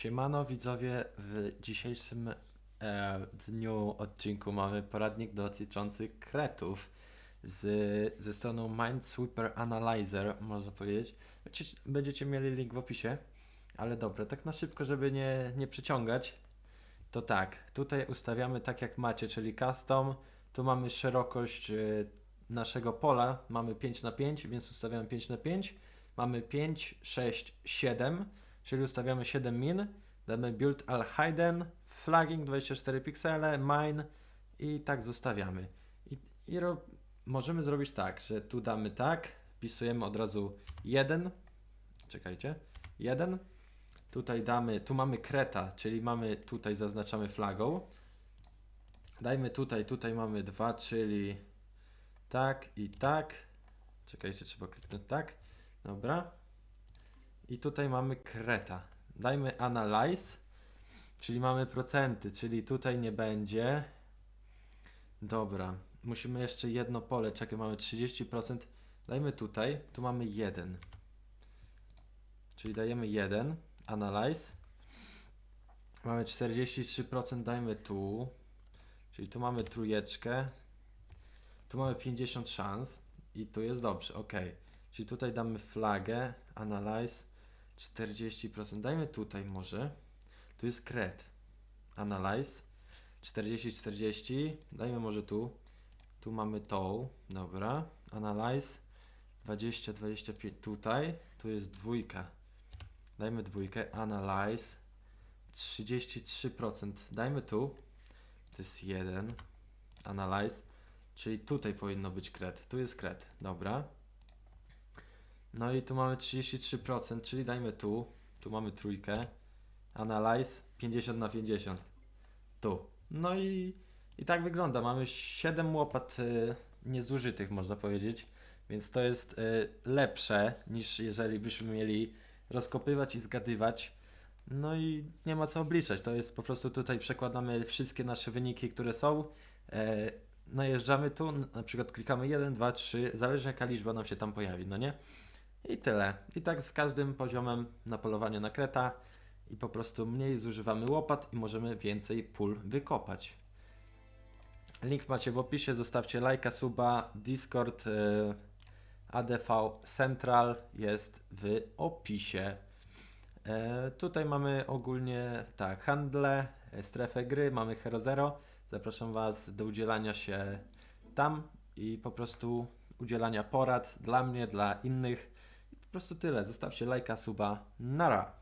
Siemano widzowie, w dzisiejszym e, dniu odcinku mamy poradnik dotyczący kretów z, ze stroną Minesweeper Analyzer, można powiedzieć. Będziecie, mieli link w opisie, ale dobra, tak na szybko, żeby nie, nie przyciągać, to tak, tutaj ustawiamy tak jak macie, czyli custom, tu mamy szerokość e, naszego pola, mamy 5 na 5 więc ustawiamy 5 na 5 mamy 5, 6, 7, czyli ustawiamy 7 min, damy build al hidden, flagging 24 piksele, mine i tak zostawiamy. I, i ro, możemy zrobić tak, że tu damy tak, wpisujemy od razu 1, czekajcie, 1, tutaj damy, tu mamy kreta, czyli mamy, tutaj zaznaczamy flagą, dajmy tutaj, tutaj mamy 2, czyli tak i tak, czekajcie, trzeba kliknąć tak, dobra, i tutaj mamy kreta. Dajmy analyze, czyli mamy procenty, czyli tutaj nie będzie. Dobra, musimy jeszcze jedno pole, czekaj, mamy 30%. Dajmy tutaj, tu mamy 1. Czyli dajemy 1, analyze. Mamy 43%, dajmy tu. Czyli tu mamy trójeczkę. Tu mamy 50 szans i tu jest dobrze, ok. Czyli tutaj damy flagę, analyze. 40%. Dajmy tutaj może. Tu jest kret. Analyze. 40, 40. Dajmy może tu. Tu mamy tą. Dobra. Analyze. 20, 25. Tutaj. Tu jest dwójka. Dajmy dwójkę. Analyze. 33%. Dajmy tu. To jest 1. Analyze. Czyli tutaj powinno być kret. Tu jest kret. Dobra. No i tu mamy 33%, czyli dajmy tu. Tu mamy trójkę. Analyze 50 na 50. Tu. No i, i tak wygląda. Mamy 7 łopat y, niezużytych, można powiedzieć. Więc to jest y, lepsze niż jeżeli byśmy mieli rozkopywać i zgadywać. No i nie ma co obliczać. To jest po prostu tutaj przekładamy wszystkie nasze wyniki, które są. E, najeżdżamy tu, na przykład klikamy 1, 2, 3, zależy jaka liczba nam się tam pojawi, no nie? I tyle. I tak z każdym poziomem na polowanie na kreta i po prostu mniej zużywamy łopat i możemy więcej pól wykopać. Link macie w opisie, zostawcie lajka, suba, Discord, y, ADV Central jest w opisie. E, tutaj mamy ogólnie tak, handle, e, strefę gry, mamy Hero Zero. Zapraszam Was do udzielania się tam i po prostu udzielania porad dla mnie, dla innych. Po prostu tyle. Zostawcie lajka, suba. Nara.